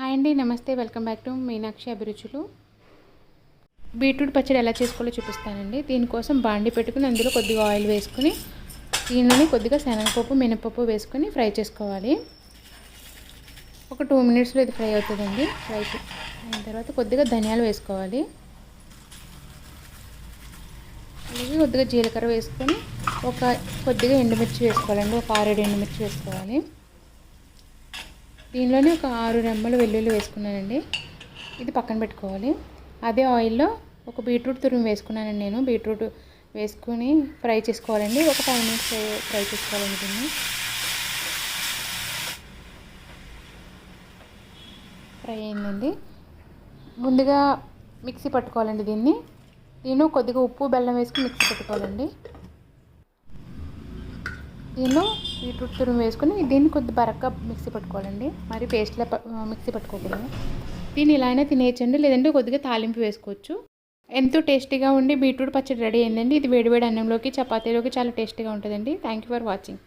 Hi అండి నమస్తే. Welcome back to Meenakshi అభిరుచులు. బీట్రూట్ పచ్చడి ఎలా చేసుకోవాలో చూపిస్తానండి. దీనికోసం బాండి పెట్టుకుని అందులో కొద్దిగా ఆయిల్ వేసుకుని దీనిలోని కొద్దిగా శనగపప్పు మినపప్పు వేసుకొని ఫ్రై చేసుకోవాలి. ఒక టూ మినిట్స్లో ఇది ఫ్రై అవుతుందండి. ఫ్రై అయిన తర్వాత కొద్దిగా ధనియాలు వేసుకోవాలి. అలాగే కొద్దిగా జీలకర్ర వేసుకొని ఒక కొద్దిగా ఎండుమిర్చి వేసుకోవాలండి. ఒక ఆరేడు ఎండుమిర్చి వేసుకోవాలి. దీనిలోనే ఒక ఆరు రెమ్మలు వెల్లుల్లి వేసుకున్నానండి. ఇది పక్కన పెట్టుకోవాలి. అదే ఆయిల్లో ఒక బీట్రూట్ తురుము వేసుకున్నానండి నేను. బీట్రూట్ వేసుకొని ఫ్రై చేసుకోవాలండి. ఒక ఫైవ్ మినిట్స్ ఫ్రై ఫ్రై చేసుకోవాలండి దీన్ని. ఫ్రై అయిందండి. ముందుగా మిక్సీ పట్టుకోవాలండి దీన్ని. దీనిలో కొద్దిగా ఉప్పు బెల్లం వేసుకుని మిక్సీ పెట్టుకోవాలండి. దీనిలో బీట్రూట్ తురుము వేసుకుని దీన్ని కొద్ది బరక్గా మిక్సీ పట్టుకోవాలండి. మరి పేస్ట్లా మిక్సీ పట్టుకోకూడదు. దీన్ని ఇలా అయినా తినేయచ్చండి లేదంటే కొద్దిగా తాలింపు వేసుకోవచ్చు. ఎంతో టేస్టీగా ఉండి బీట్రూట్ పచ్చడి రెడీ అయిందండి. ఇది వేడివేడి అన్నంలోకి చపాతీలోకి చాలా టేస్టీగా ఉంటుందండి. Thank you for watching